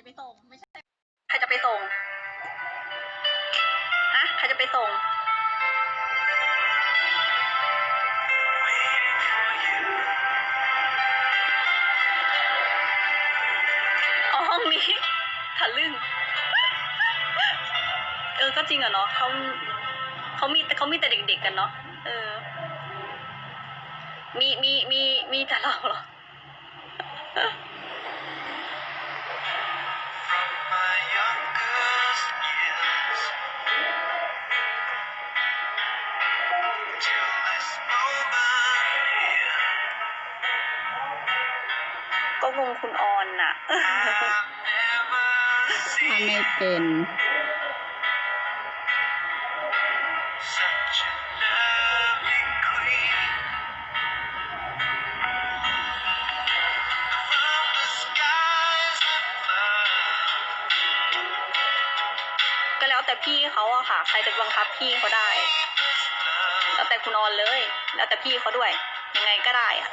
ใครจะไปส่ง ไม่ใช่ ใครจะไปส่ง ฮะ ใครจะไปส่ง อ๋อห้องนี้ทะลึ่ง เออ ก็จริงอะเนาะเขาเขามีแต่เขามีแต่เด็กๆกันเนาะ เออ มี มี มี มีแต่เราเหรอ ก็งงคุณออนน่ะ I've never ทำไม่ seen เป็น such a lovely queen. From the skies above, ก็แล้วแต่พี่เขาอะค่ะ ใครจะบังคับพี่เขาได้ แต่คุณออนเลย แล้วแต่พี่เขาด้วย ยังไงก็ได้อะ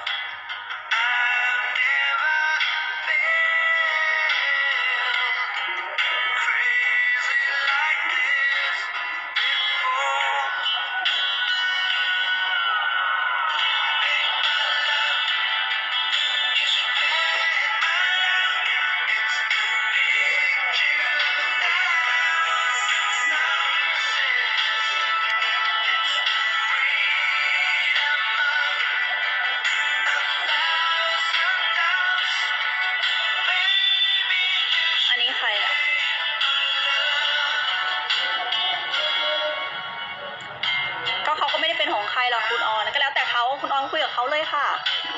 เขาก็ไม่ได้เป็นของใครหรอกคุณออนก็แล้วแต่เขาคุณออนคุยกับเขาเลยค่ะ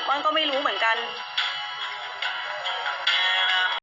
ออนก็ไม่รู้เหมือนกัน